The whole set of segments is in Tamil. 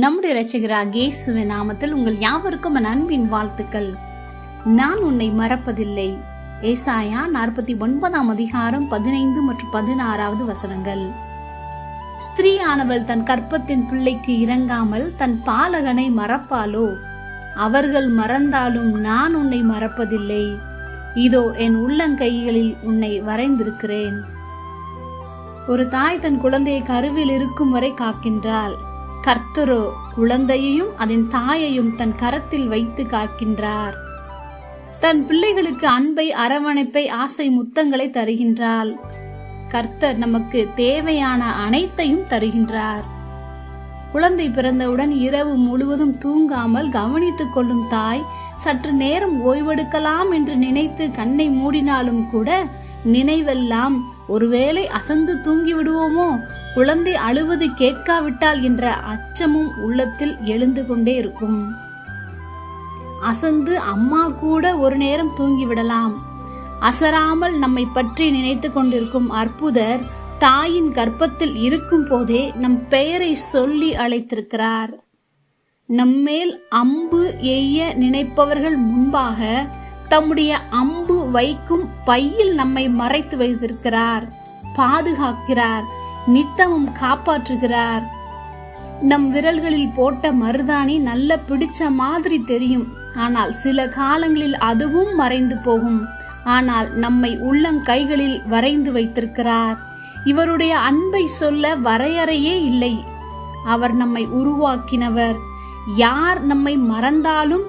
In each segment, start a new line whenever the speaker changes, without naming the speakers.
நம்முடைய ரசிகரா இயேசுவின் நாமத்தில் உங்கள் யாவருக்கும் என் அன்பின் வாழ்த்துக்கள். நான் உன்னை மறப்பதில்லை. ஏசாயா நாற்பத்தி ஒன்பதாம் அதிகாரம் பதினைந்து மற்றும் பதினாறாவது வசனங்கள். ஸ்திரீயானவள் தன் கற்பத்தின் பிள்ளைக்கு இறங்காமல் தன் பாலகனை மறப்பாளோ? அவர்கள் மறந்தாலும் நான் உன்னை மறப்பதில்லை. இதோ என் உள்ளங்கைகளில் உன்னை வரைந்திருக்கிறேன். ஒரு தாய் தன் குழந்தையை கருவில் இருக்கும் வரை காக்கின்றாள். கர்த்தரோ குழந்தையையும் அதன் தாயையும் தன் கரத்தில் வைத்து காக்கின்றார். தன் பிள்ளைகளுக்கு அன்பை அரவணைப்பை ஆசை முத்தங்களை தருகின்றாள் கர்த்தர் நமக்கு தேவையான அனைத்தையும் தருகின்றார். குழந்தை பிறந்தவுடன் இரவு முழுவதும் தூங்காமல் கவனித்துக் கொள்ளும் தாய் சற்று நேரம் ஓய்வெடுக்கலாம் என்று நினைத்து கண்ணை மூடினாலும் கூட நினைவெல்லாம் ஒருவேளை அசந்து தூங்கி விடுவோமோ குழந்தை அழுவது கேட்காவிட்டால் என்ற அச்சமும் உள்ளத்தில் எழுந்து கொண்டே இருக்கும். அசந்து அம்மா கூட ஒரு நேரம் தூங்கிவிடலாம். அசராமல் நம்மை பற்றி நினைத்து கொண்டிருக்கும் அற்புதர் தாயின் கர்ப்பத்தில் இருக்கும் போதே நம் பெயரை சொல்லி அழைத்திருக்கிறார். நம்மேல் அம்பு எய்ய நினைப்பவர்கள் முன்பாக தம்முடைய அம்பு வைக்கும் பையில் நம்மை மறைத்து வைத்திருக்கிறார் பாதுகாக்கிறார். நித்தமும் காப்பாற்றுகிறார். நம் விரல்களில் போட்ட மருதாணி நல்ல பிடிச்ச மாதிரி தெரியும். ஆனால் சில காலங்களில் அதுவும் மறைந்து போகும். ஆனால் நம்மை உள்ளங்கைகளில் வரைந்து வைத்திருக்கிறார். இவருடைய அன்பை சொல்ல வரையறையே இல்லை. அவர் நம்மை உருவாக்கினவர். யார் நம்மை மறந்தாலும்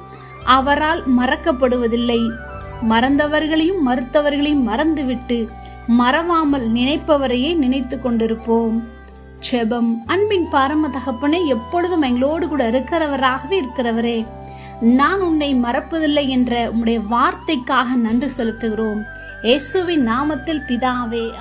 அவரால் மறக்கப்படுவதில்லை. மறந்தவர்களையும் மறுத்தவர்களையும் மறந்துவிட்டு மறவாமல் நினைப்பவரையே நினைத்து கொண்டிருப்போம். செபம் அன்பின் பரம தகப்பனே எப்பொழுதும் எங்களோடு கூட இருக்கிறவராகவே இருக்கிறவரே நான் உன்னை மறப்பதில்லை என்ற உம்முடைய வார்த்தைக்காக நன்றி செலுத்துகிறோம். இயேசுவின் நாமத்தில் பிதாவே